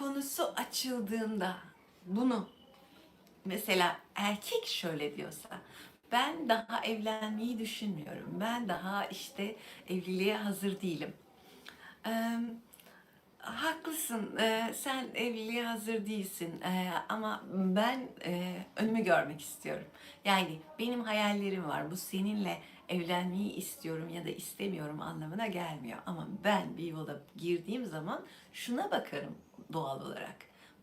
konusu açıldığında bunu mesela erkek şöyle diyorsa ben daha evlenmeyi düşünmüyorum. Ben daha işte evliliğe hazır değilim. Ee, haklısın. Ee, sen evliliğe hazır değilsin. Ee, ama ben e, önümü görmek istiyorum. Yani benim hayallerim var. Bu seninle evlenmeyi istiyorum ya da istemiyorum anlamına gelmiyor. Ama ben bir yola girdiğim zaman şuna bakarım doğal olarak.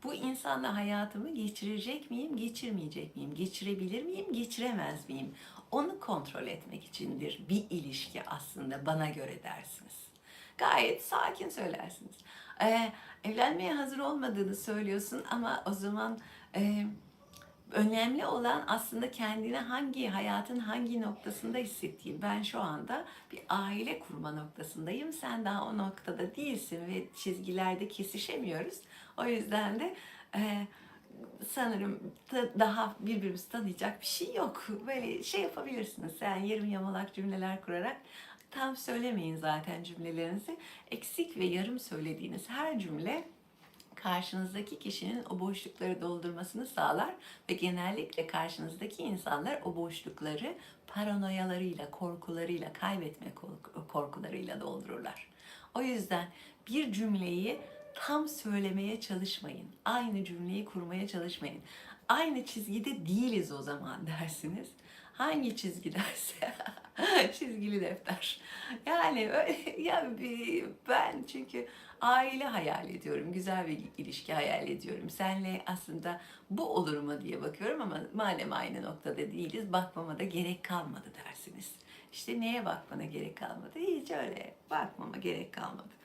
Bu insanla hayatımı geçirecek miyim, geçirmeyecek miyim? Geçirebilir miyim, geçiremez miyim? Onu kontrol etmek içindir bir ilişki aslında bana göre dersiniz. Gayet sakin söylersiniz. Ee, evlenmeye hazır olmadığını söylüyorsun ama o zaman e, önemli olan aslında kendini hangi hayatın hangi noktasında hissettiğin. Ben şu anda bir aile kurma noktasındayım. Sen daha o noktada değilsin ve çizgilerde kesişemiyoruz. O yüzden de e, sanırım ta- daha birbirimizi tanıyacak bir şey yok. Böyle şey yapabilirsiniz. Sen yarım yamalak cümleler kurarak tam söylemeyin zaten cümlelerinizi. Eksik ve yarım söylediğiniz her cümle karşınızdaki kişinin o boşlukları doldurmasını sağlar ve genellikle karşınızdaki insanlar o boşlukları paranoyalarıyla, korkularıyla, kaybetme kork- korkularıyla doldururlar. O yüzden bir cümleyi tam söylemeye çalışmayın. Aynı cümleyi kurmaya çalışmayın. Aynı çizgide değiliz o zaman dersiniz. Hangi çizgi derse çizgili defter. Yani öyle, ya ben çünkü aile hayal ediyorum. Güzel bir ilişki hayal ediyorum. Senle aslında bu olur mu diye bakıyorum ama madem aynı noktada değiliz bakmama da gerek kalmadı dersiniz. İşte neye bakmana gerek kalmadı? Hiç öyle bakmama gerek kalmadı.